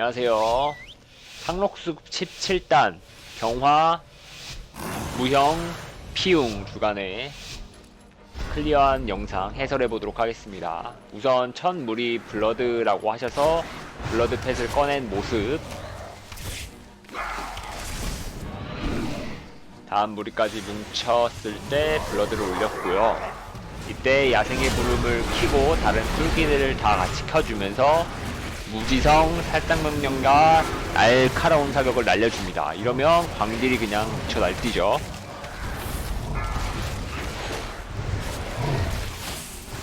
안녕하세요. 상록수 17단 경화 무형 피웅 주간에 클리어한 영상 해설해 보도록 하겠습니다. 우선 첫 무리 블러드라고 하셔서 블러드 펫을 꺼낸 모습 다음 무리까지 뭉쳤을 때 블러드를 올렸고요. 이때 야생의 부름을 키고 다른 꿀기들을 다 같이 켜주면서 무지성 살상명령과 날카로운 사격을 날려줍니다. 이러면 광딜이 그냥 쳐 날뛰죠.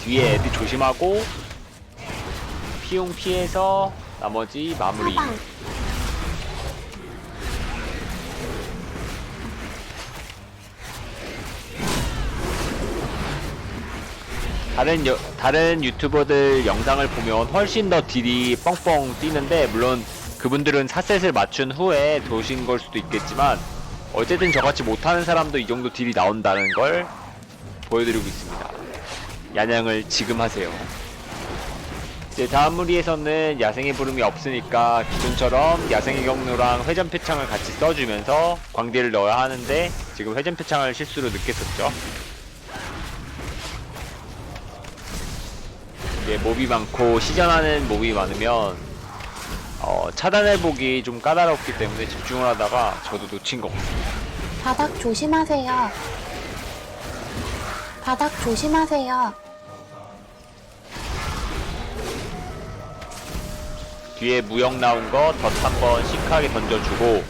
뒤에 애들 조심하고 피용 피해서 나머지 마무리. 다른 여, 다른 유튜버들 영상을 보면 훨씬 더 딜이 뻥뻥 뛰는데 물론 그분들은 사셋을 맞춘 후에 도신 걸 수도 있겠지만 어쨌든 저같이 못하는 사람도 이 정도 딜이 나온다는 걸 보여드리고 있습니다. 야냥을 지금 하세요. 이제 다음 무리에서는 야생의 부름이 없으니까 기존처럼 야생의 경로랑 회전 표창을 같이 써주면서 광대를 넣어야 하는데 지금 회전 표창을 실수로 늦게 썼죠. 이제 몹이 많고 시전하는 몹이 많으면 어, 차단해보기 좀 까다롭기 때문에 집중을 하다가 저도 놓친 것 같습니다. 바닥 조심하세요. 바닥 조심하세요. 뒤에 무역 나온 거덧 한번 시크하게 던져주고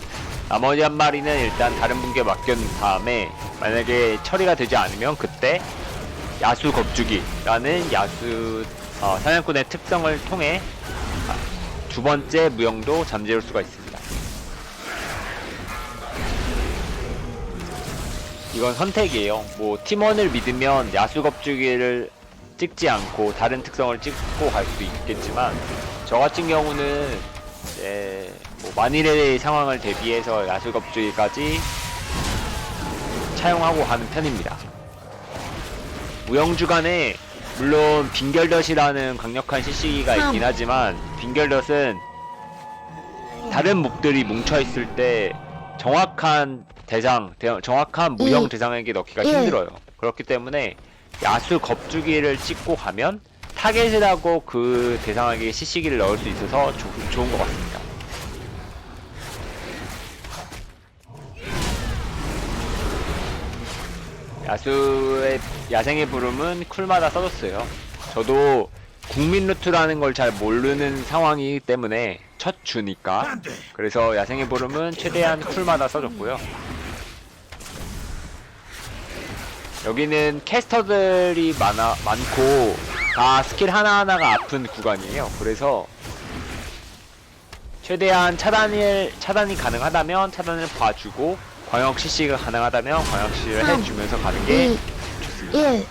나머지 한 마리는 일단 다른 분께 맡겨놓은 다음에 만약에 처리가 되지 않으면 그때 야수 겁주기라는 야수 어, 사냥꾼의 특성을 통해 아, 두 번째 무용도 잠재울 수가 있습니다. 이건 선택이에요. 뭐 팀원을 믿으면 야수 겁주기를 찍지 않고 다른 특성을 찍고 갈 수도 있겠지만 저 같은 경우는 이제 뭐 만일의 상황을 대비해서 야수 겁주기까지 차용하고 가는 편입니다. 무용주간에 물론 빙결덫이라는 강력한 CC기가 있긴 하지만 빙결덫은 다른 몹들이 뭉쳐 있을 때 정확한 대상, 대- 정확한 무형 음. 대상에게 넣기가 예. 힘들어요. 그렇기 때문에 야수 겁주기를 찍고 가면 타겟을 하고 그 대상에게 CC기를 넣을 수 있어서 조- 좋은 것 같습니다. 야수의 야생의 부름은 쿨마다 써줬어요. 저도 국민 루트라는 걸 잘 모르는 상황이기 때문에 첫 주니까 그래서 야생의 부름은 최대한 쿨마다 써줬고요. 여기는 캐스터들이 많아 많고 다 스킬 하나하나가 아픈 구간이에요. 그래서 최대한 차단을 차단이 가능하다면 차단을 봐주고 광역 CC가 가능하다면 광역 CC를 삼, 해주면서 가는 게 2, 좋습니다. 1.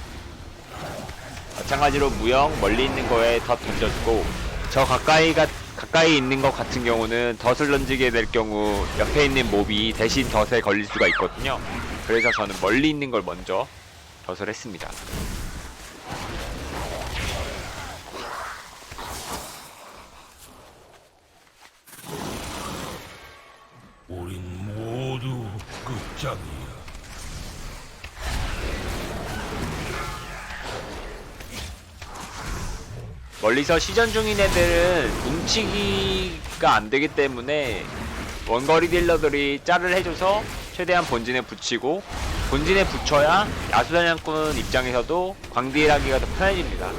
마찬가지로 무형 멀리 있는 거에 덧 던져주고 저 가까이가 가까이 있는 것 같은 경우는 덫을 던지게 될 경우 옆에 있는 몹이 대신 덫에 걸릴 수가 있거든요. 그래서 저는 멀리 있는 걸 먼저 덫을 했습니다. 우린 모두 끝장이야. 멀리서 시전 중인 애들은 뭉치기가 안 되기 때문에 원거리 딜러들이 짤을 해줘서 최대한 본진에 붙이고 본진에 붙여야 야수사냥꾼 입장에서도 광딜하기가 더 편해집니다.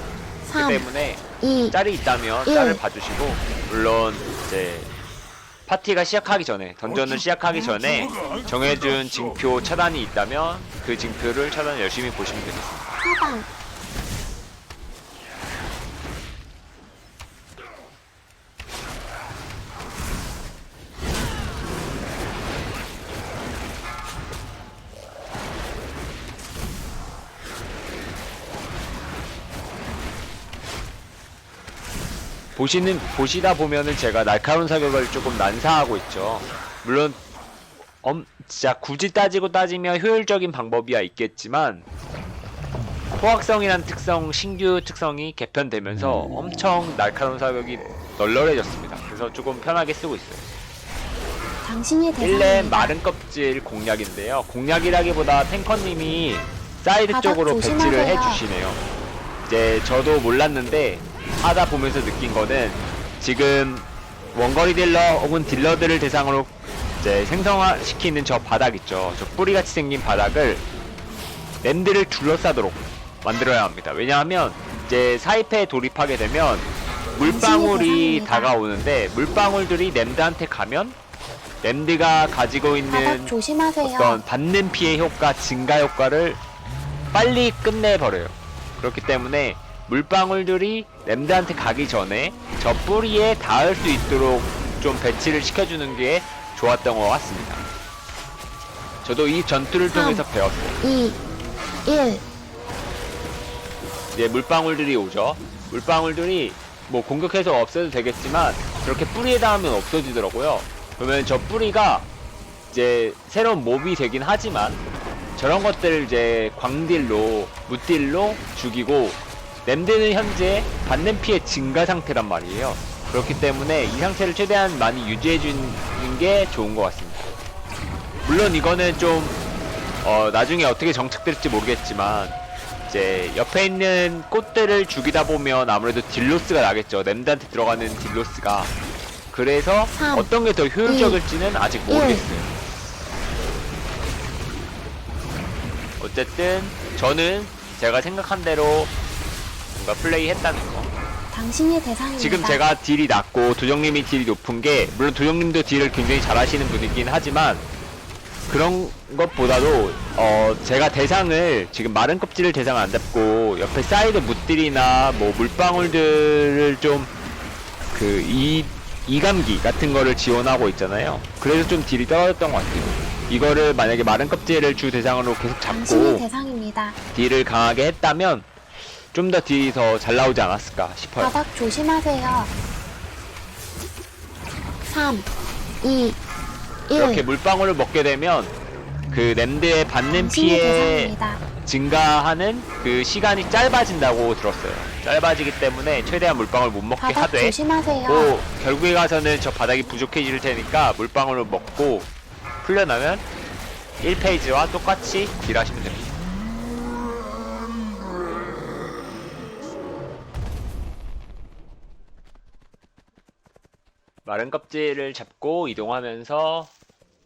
그렇기 3, 때문에 2, 짤이 있다면 일. 짤을 봐주시고 물론 이제 파티가 시작하기 전에 던전을 시작하기 전에 정해준 징표 차단이 있다면 그 징표를 차단 열심히 보시면 되겠습니다. 보시는 보시다 보면은 제가 날카로운 사격을 조금 난사하고 있죠. 물론 엄 진짜 굳이 따지고 따지면 효율적인 방법이야 있겠지만 포악성이란 특성 신규 특성이 개편되면서 엄청 날카로운 사격이 널널해졌습니다. 그래서 조금 편하게 쓰고 있어요. 당신이 1렘 대상입니다. 마른 껍질 공략인데요. 공략이라기보다 탱커님이 사이드 바닥 쪽으로 배치를 조심하세요. 해주시네요. 이제 저도 몰랐는데 하다 보면서 느낀 거는 지금 원거리 딜러 혹은 딜러들을 대상으로 이제 생성시키는 저 바닥 있죠. 저 뿌리같이 생긴 바닥을 랜드를 둘러싸도록 만들어야 합니다. 왜냐하면 이제 사이패에 돌입하게 되면 물방울이. 다가오는데 물방울들이 램드한테 가면 램드가 가지고 있는. 어떤 받는 피해 효과 증가 효과를 빨리 끝내버려요. 그렇기 때문에 물방울들이 램드한테 가기 전에 저 뿌리에 닿을 수 있도록 좀 배치를 시켜주는 게 좋았던 것 같습니다. 저도 이 전투를 삼. 통해서 배웠어요. 2, 1. 이제 물방울들이 오죠. 물방울들이 뭐 공격해서 없애도 되겠지만 저렇게 뿌리에 닿으면 없어지더라고요. 그러면 저 뿌리가 이제 새로운 몹이 되긴 하지만 저런 것들을 이제 광딜로 무딜로 죽이고 램드는 현재 받는 피해 증가 상태란 말이에요. 그렇기 때문에 이 상태를 최대한 많이 유지해 주는 게 좋은 것 같습니다. 물론 이거는 좀 어, 나중에 어떻게 정착될지 모르겠지만 이제 옆에 있는 꽃들을 죽이다 보면 아무래도 딜로스가 나겠죠. 램드한테 들어가는 딜로스가. 그래서 삼, 어떤 게 더 효율적일지는 아직 일. 모르겠어요. 어쨌든 저는 제가 생각한 대로 뭔가 플레이했다는 거. 당신이 대상입니다. 지금 제가 딜이 낮고 도정님이 딜이 높은 게 물론 도정님도 딜을 굉장히 잘하시는 분이긴 하지만 그런 것보다도 어 제가 대상을 지금 마른 껍질을 대상 안 잡고 옆에 사이드 무딜이나 뭐 물방울들을 좀 그 이 이감기 같은 거를 지원하고 있잖아요. 그래서 좀 딜이 떨어졌던 것 같아요. 이거를 만약에 마른 껍질을 주 대상으로 계속 당신이 잡고 대상입니다. 딜을 강하게 했다면 좀 더 딜이 더 잘 나오지 않았을까 싶어요. 바닥 조심하세요. 3, 2, 1. 이렇게 물방울을 먹게 되면 그 램드에 받는 당신이 피해 대상입니다. 증가하는 그 시간이 짧아진다고 들었어요. 짧아지기 때문에 최대한 물방울 못 먹게 바닥 하되 조심하세요. 또 결국에 가서는 저 바닥이 부족해질 테니까 물방울을 먹고 풀려나면 1페이지와 똑같이 딜하시면 됩니다. 마른 껍질을 잡고 이동하면서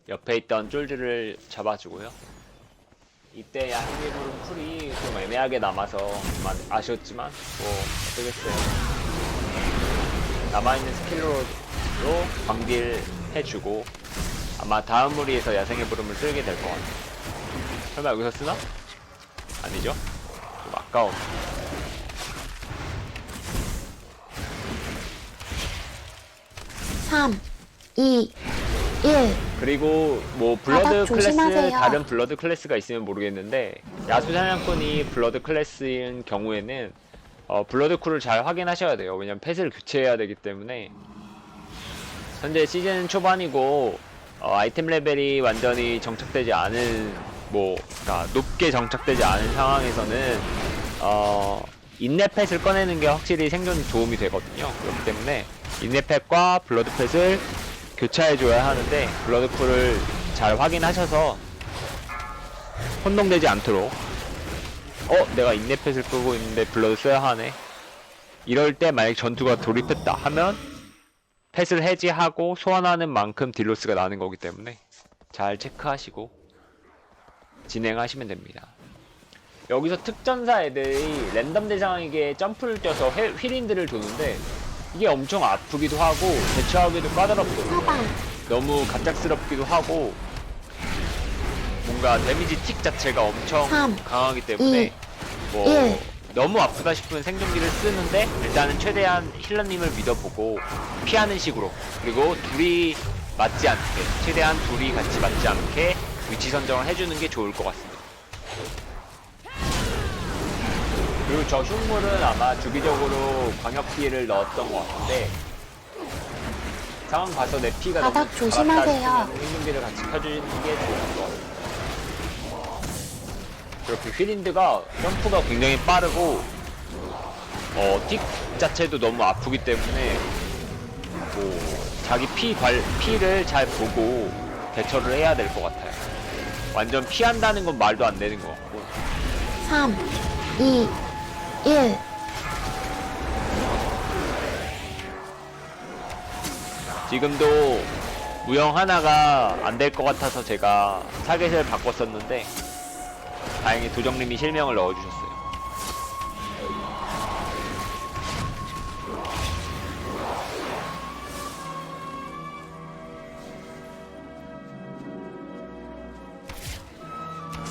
옆에 있던 쫄들을 잡아주고요. 이때 야생개구름 풀이 좀 애매하게 남아서 좀 아- 아쉬웠지만 뭐 어쩌겠어요. 남아있는 스킬로로 광딜 해주고 아마 다음 무리에서 야생의 부름을 쓸게 될 것 같아요. 설마 여기서 쓰나? 아니죠? 좀 아까워. 삼, 이, 일. 그리고 뭐 블러드 바닥 클래스 조심하세요. 다른 블러드 클래스가 있으면 모르겠는데 야수 사냥꾼이 블러드 클래스인 경우에는 어, 블러드 쿨을 잘 확인하셔야 돼요. 왜냐면 펫을 교체해야 되기 때문에 현재 시즌 초반이고 어, 아이템 레벨이 완전히 정착되지 않은 뭐 그러니까 높게 정착되지 않은 상황에서는 어, 인내 펫을 꺼내는 게 확실히 생존 도움이 되거든요. 그렇기 때문에 인내 펫과 블러드 펫을 교차해줘야 하는데 블러드 쿨을 잘 확인하셔서 혼동되지 않도록 어 내가 인내 펫을 끄고 있는데 블러드 써야 하네 이럴 때 만약 전투가 돌입했다 하면 펫을 해지하고 소환하는 만큼 딜로스가 나는 거기 때문에 잘 체크하시고 진행하시면 됩니다. 여기서 특전사 애들이 랜덤 대상에게 점프를 뛰어서 회- 휘린들을 도는데 이게 엄청 아프기도 하고 대처하기도. 사방. 너무 갑작스럽기도 하고 뭔가 데미지 틱 자체가 엄청 삼, 강하기 때문에 이, 뭐 일. 너무 아프다 싶으면 생존기를 쓰는데 일단은 최대한 힐러님을 믿어보고 피하는 식으로 그리고 둘이 맞지 않게 최대한 둘이 같이 맞지 않게 위치 선정을 해주는 게 좋을 것 같습니다. 그리고 저 흉물은 아마 주기적으로 광역 피해를 넣었던 것 같은데 상황 봐서 내 피가 바닥 너무 조심하세요. 생존기를 같이 펴주는 게 좋을 것 같아요. 그렇게 휘린드가 점프가 굉장히 빠르고 어, 틱 자체도 너무 아프기 때문에 뭐 자기 피 관, 피를 잘 보고 대처를 해야 될 것 같아요. 완전 피한다는 건 말도 안 되는 것 같고 3, 2, 1. 지금도 무영 하나가 안 될 것 같아서 제가 타겟을 바꿨었는데 다행히 도정님이 실명을 넣어주셨어요.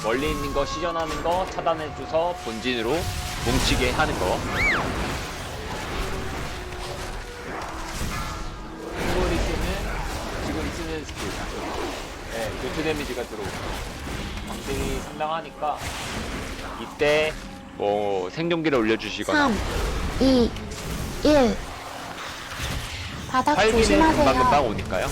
멀리 있는 거 시전하는 거 차단해줘서 본진으로 뭉치게 하는 거. 이걸 쓰는 지금 쓰는 스킬. 네, 교트 데미지가 들어오고 방들이 상당하니까 이때 뭐 생존기를 올려주시거나 3, 2, 1. 바닥 활기는 금방금방 조심하세요. 오니까요.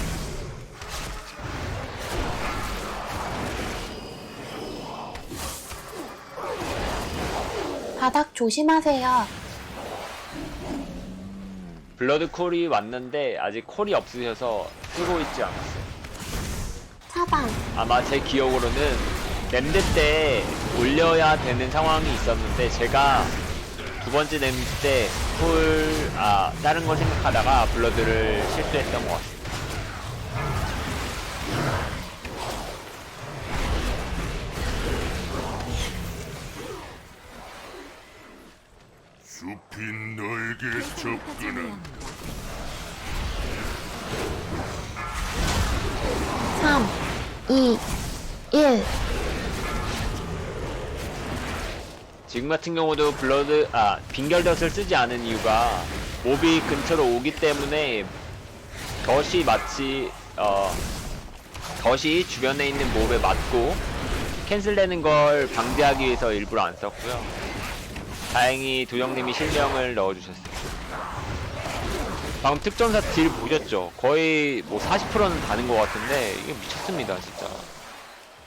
바닥 조심하세요. 블러드 콜이 왔는데 아직 콜이 없으셔서 쓰고 있지 않았어요. 차단. 아마 제 기억으로는 랜드 때 올려야 되는 상황이 있었는데 제가 두 번째 랜드 때 콜, 아, 다른 걸 생각하다가 블러드를 실수했던 것 같습니다. 숲이 너에게 접근한다. 3, 2, 1. 지금 같은 경우도 블러드, 아, 빙결덫을 쓰지 않은 이유가 몹이 근처로 오기 때문에 덫이 마치, 어, 덫이 주변에 있는 몹에 맞고 캔슬되는 걸 방지하기 위해서 일부러 안 썼고요. 다행히 도정님이 실명을 넣어주셨어요. 방금 특전사 딜 보셨죠? 거의 뭐 40%는 다는 것 같은데 이게 미쳤습니다 진짜.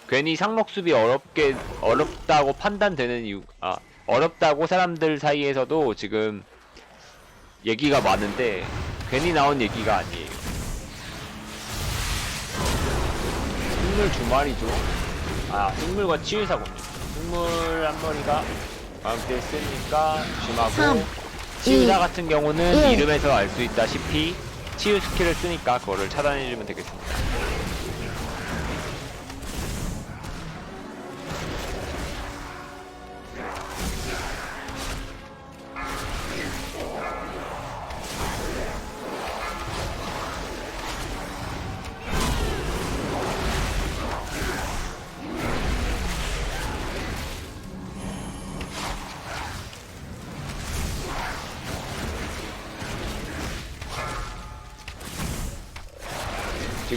괜히 상록수비 어렵게 어렵다고 판단되는 이유 아 어렵다고 사람들 사이에서도 지금 얘기가 많은데 괜히 나온 얘기가 아니에요. 식물 두 마리죠. 아 식물과 치유사군요. 식물 한 마리가 마음대 쓰니까 조심하고 삼, 치유사 이, 같은 경우는 일. 이름에서 알 수 있다시피 치유 스킬을 쓰니까 그거를 차단해주면 되겠습니다.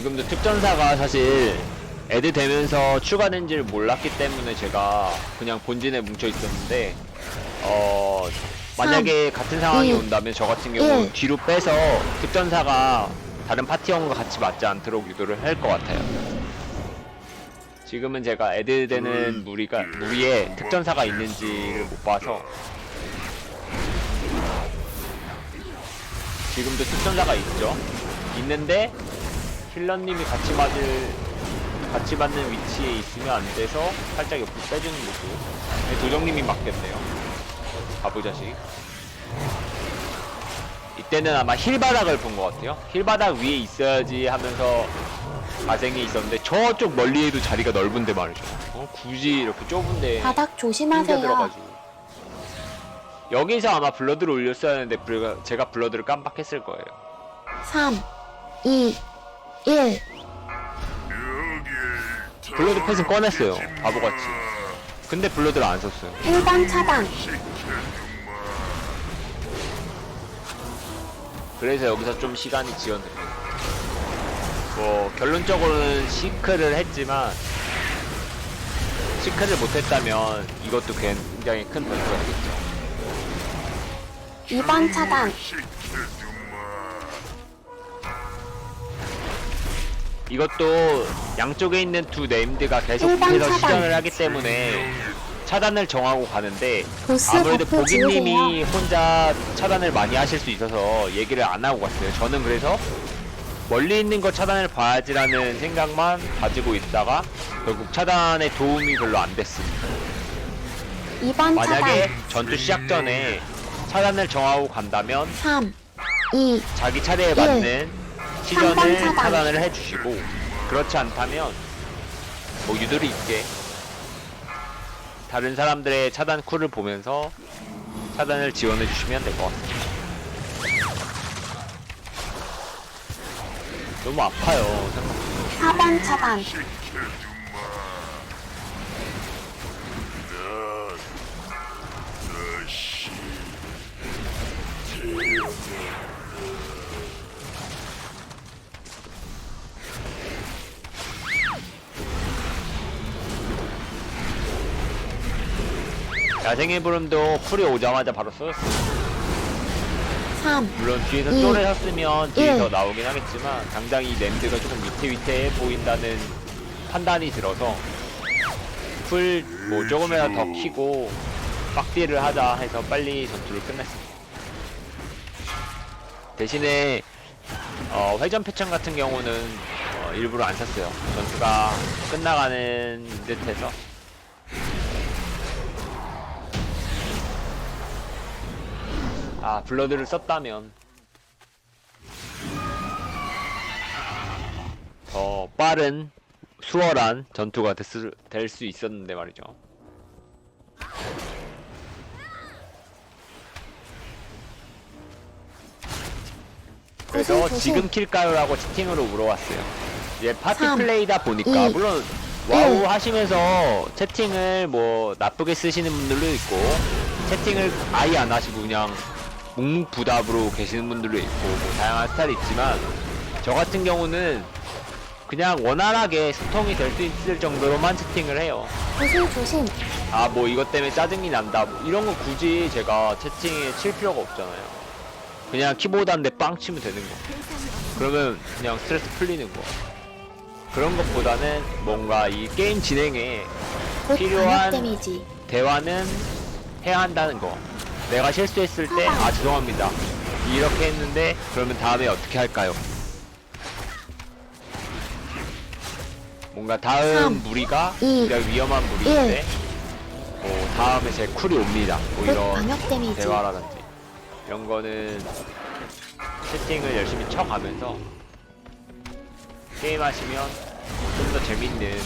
지금도 특전사가 사실 애드 되면서 추가된지를 몰랐기 때문에 제가 그냥 본진에 뭉쳐 있었는데 어 만약에 같은 상황이 이, 온다면 저 같은 경우 일. 뒤로 빼서 특전사가 다른 파티원과 같이 맞지 않도록 유도를 할 것 같아요. 지금은 제가 애드 되는 무리가 무리에 특전사가 있는지를 못 봐서 지금도 특전사가 있죠. 있는데 힐러님이 같이 맞을 같이 맞는 위치에 있으면 안 돼서 살짝 옆으로 빼주는 거고 네, 도정님이 맞겠네요. 바보자식. 이때는 아마 힐바닥을 본 것 같아요. 힐바닥 위에 있어야지 하면서 가생이 있었는데 저쪽 멀리에도 자리가 넓은데 말이죠. 어, 굳이 이렇게 좁은데 바닥 조심하세요. 들어가지고 여기서 아마 블러드를 올렸어야 하는데 블- 제가 블러드를 깜빡했을 거예요. 3, 2, 1. 블러드 펫은 꺼냈어요. 바보같이. 근데 블러드를 안 썼어요. 1번 차단. 그래서 여기서 좀 시간이 지연돼요. 뭐 결론적으로는 시크를 했지만 시크를 못했다면 이것도 굉장히 큰 변수가 되겠죠. 2번 차단. 이것도 양쪽에 있는 두 네임드가 일반 계속해서 차단. 시전을 하기 때문에 차단을 정하고 가는데 보스 아무래도 버프 지우세요. 보기님이 혼자 차단을 많이 하실 수 있어서 얘기를 안 하고 갔어요. 저는 그래서 멀리 있는 거 차단을 봐야지라는 생각만 가지고 있다가 결국 차단에 도움이 별로 안 됐습니다. 2번 만약에 차단. 전투 시작 전에 차단을 정하고 간다면 3, 2, 자기 차례에 예. 맞는 차단. 차단을 해주시고 그렇지 않다면 뭐 유도리 있게 다른 사람들의 차단 쿨을 보면서 차단을 지원해 주시면 될 것 같습니다. 너무 아파요. 생각보다. 4번 차단. 다시 야생의 부름도 쿨이 오자마자 바로 써졌어요. 3, 물론 뒤에서 이, 쫄을 샀으면 뒤에서 일. 나오긴 하겠지만 당장 이 램드가 조금 위태위태해 보인다는 판단이 들어서 풀 뭐 조금이라도 더 키고 빡디를 하자 해서 빨리 전투를 끝냈습니다. 대신에 어, 회전 패턴 같은 경우는 어, 일부러 안 샀어요. 전투가 끝나가는 듯해서 아 블러드를 썼다면 더 빠른 수월한 전투가 될 수 있었는데 말이죠. 그래서. 지금 킬까요라고 채팅으로 물어봤어요. 이제 파티 삼, 플레이다 보니까 이, 물론 와우 일. 하시면서 채팅을 뭐 나쁘게 쓰시는 분들도 있고 채팅을 아예 안 하시고 그냥 묵묵부답으로 계시는 분들도 있고 뭐 다양한 스타일이 있지만 저 같은 경우는 그냥 원활하게 소통이 될 수 있을 정도로만 채팅을 해요. 구슬 조심. 아 뭐 이것 때문에 짜증이 난다 뭐 이런 거 굳이 제가 채팅에 칠 필요가 없잖아요 그냥 키보드 한 대 빵 치면 되는 거 그러면 그냥 스트레스 풀리는 거 그런 것보다는 뭔가 이 게임 진행에 곧 필요한- 데미지. 대화는 해야 한다는 거 내가 실수했을 때 아 죄송합니다. 이렇게 했는데 그러면 다음에 어떻게 할까요? 뭔가 다음 삼, 무리가 이, 우리가 위험한 무리인데 뭐 다음에 제 쿨이 옵니다. 뭐곧 이런 데미지. 대화라든지. 이런 거는 채팅을 열심히 쳐가면서 게임하시면 좀 더 재밌는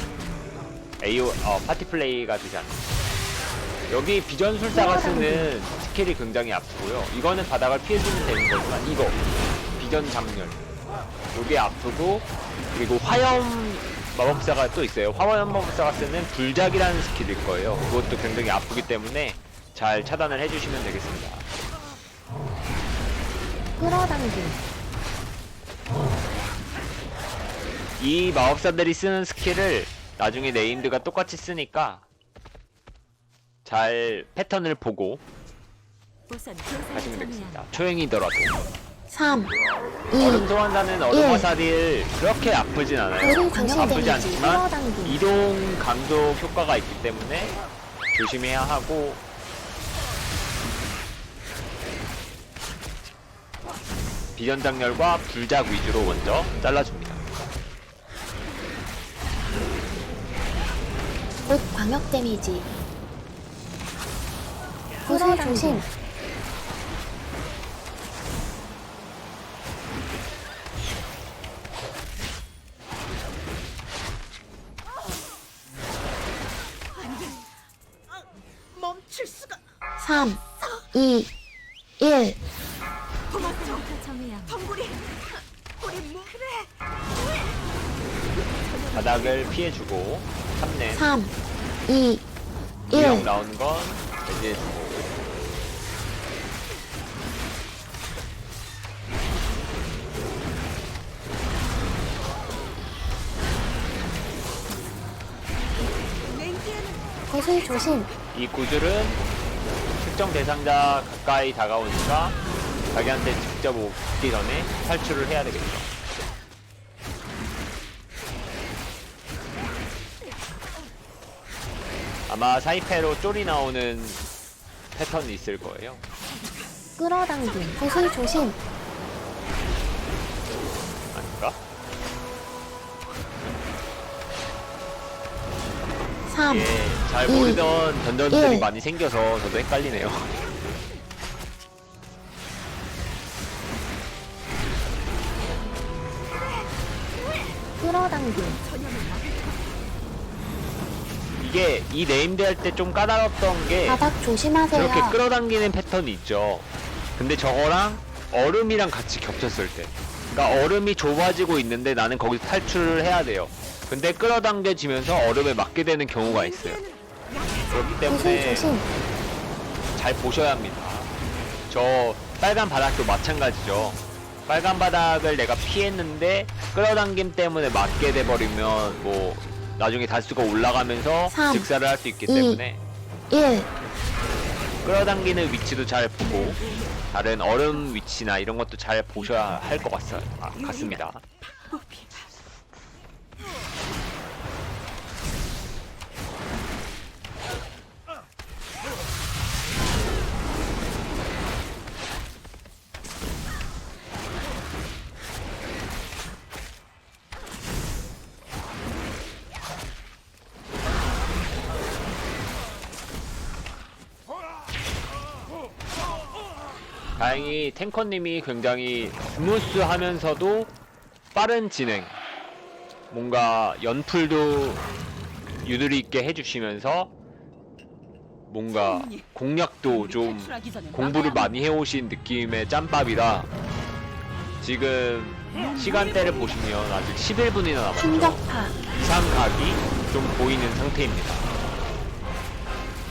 AO 어, 파티 플레이가 되지 않나 여기 비전술사가 쓰는 스킬이 굉장히 아프고요. 이거는 바닥을 피해주면 되는 거지만 이거 비전 장렬. 이게 아프고 그리고 화염 마법사가 또 있어요. 화염 마법사가 쓰는 불작이라는 스킬일 거예요. 그것도 굉장히 아프기 때문에 잘 차단을 해주시면 되겠습니다. 끌어당김. 이 마법사들이 쓰는 스킬을 나중에 네임드가 똑같이 쓰니까 잘 패턴을 보고 하시면 되겠습니다. 초행이더라도 3, 얼음 2, 소환사는 얼음 예. 화살이 그렇게 아프진 않아요. 조심, 조심. 아프지 데미지. 않지만 끌어당김. 이동 강도 효과가 있기 때문에 조심해야 하고 비전 장렬과 불작 위주로 먼저 잘라줍니다. 곧 광역 데미지. 구슬 조심. 멈출 수가. 3, 2, 1. 고맙죠 정이야 덩굴이. 우리 뭐? 그래. 바닥을 피해주고 3렘 3, 2, 무력 1. 나오는 건 이제 냉기에는 구슬 조심. 이 구슬은 특정 대상자 가까이 다가오니까 자기한테 직접 오기 전에 탈출을 해야 되겠죠. 아마 사이패로 쫄이 나오는 패턴이 있을 거예요. 끌어당김. 구슬 조심. 아닌가? 3, 예, 잘 이, 모르던 던전들이 일. 많이 생겨서 저도 헷갈리네요. 이게 이 네임드 할 때 좀 까다롭던 게 바닥 조심하세요. 저렇게 끌어당기는 패턴이 있죠. 근데 저거랑 얼음이랑 같이 겹쳤을 때. 그러니까 얼음이 좁아지고 있는데 나는 거기서 탈출을 해야 돼요. 근데 끌어당겨지면서 얼음에 맞게 되는 경우가 있어요. 그렇기 때문에 조심. 잘 보셔야 합니다. 저 빨간 바닥도 마찬가지죠. 빨간 바닥을 내가 피했는데 끌어당김 때문에 맞게 돼버리면 뭐 나중에 단수가 올라가면서 삼, 직사를 할 수 있기 이. 때문에 1, 끌어당기는 위치도 잘 보고 다른 얼음 위치나 이런 것도 잘 보셔야 할 것 같습니다. 탱커님이 굉장히 스무스하면서도 빠른 진행, 뭔가 연풀도 유두리 있게 해주시면서 뭔가 공략도 좀 공부를 많이 해오신 느낌의 짬밥이라 지금 시간대를 보시면 아직 11분이나 남았죠. 충격파. 이상 각이 좀 보이는 상태입니다.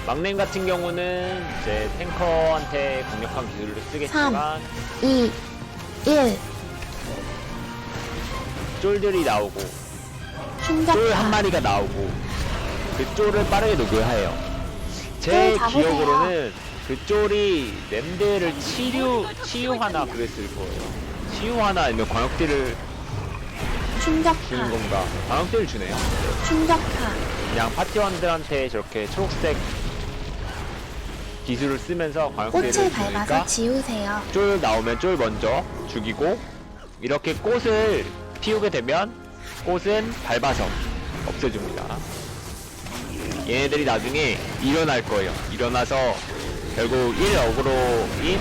막냉 같은 경우는 이제 탱커한테 강력한 기술을 쓰겠지만 2, 1, 쫄들이 나오고 쫄 한 충격파. 마리가 나오고 그 쫄을 빠르게 녹여해요. 제 쫄 잡으세요. 기억으로는 그 쫄이 램드를 치유 치유하나 그랬을 거예요. 치유하나 아니면 광역딜을 주는 충격파. 건가? 광역딜을 주네요. 충격파. 그냥 파티원들한테 저렇게 초록색 기술을 쓰면서 광역딜을 꽃을 밟아서 주니까 지우세요. 쫄 나오면 쫄 먼저 죽이고 이렇게 꽃을 피우게 되면 꽃은 밟아서 없애줍니다. 얘네들이 나중에 일어날 거예요. 일어나서 결국 1 어그로인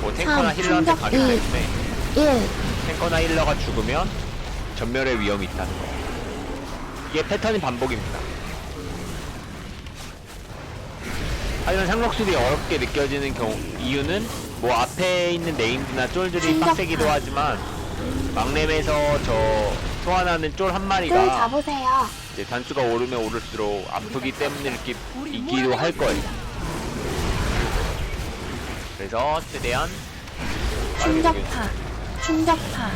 뭐 탱커나 삼, 힐러한테 충격 가기 일. 때문에 1, 탱커나 힐러가 죽으면 전멸의 위험이 있다는 거. 이게 패턴이 반복입니다. 하지만 상록술이 어렵게 느껴지는 경우 이유는 뭐 앞에 있는 네임드나 쫄들이 충격파. 빡세기도 하지만 막렘에서 저 소환하는 쫄한쫄 마리가 잡으세요. 이제 단수가 오르면 오를수록 아프기 때문에 이렇게 있기도 할 거예요. 그래서 최대한 빠르게. 충격파. 충격파.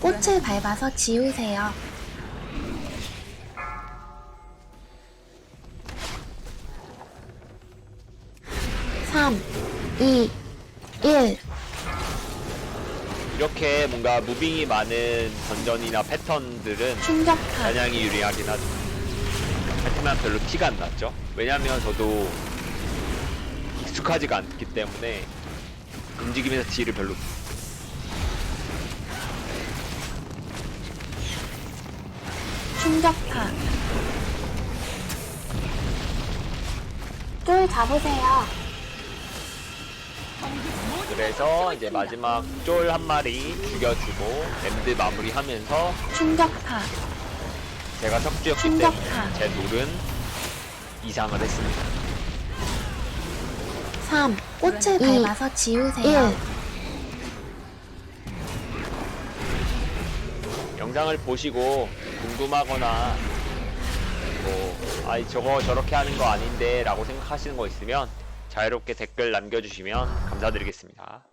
꽃을 밟아서 지우세요. 삼, 이, 일. 이렇게 뭔가 무빙이 많은 던전이나 패턴들은 충격파. 단양이 유리하긴 하죠. 하지만 별로 티가 안 났죠. 왜냐면 저도 익숙하지가 않기 때문에 움직이면서 딜을 별로 충격파. 쫄 잡으세요. 그래서 이제 마지막 쫄 한 마리 죽여주고 랜드 마무리하면서 충격파. 제가 석주였기 충격파. 때문에 제 룰은 이상을 했습니다. 3. 꽃을 밟아서 지우세요. 영상을 보시고 궁금하거나 뭐 아이 저거 저렇게 하는 거 아닌데 라고 생각하시는 거 있으면 자유롭게 댓글 남겨주시면 감사드리겠습니다.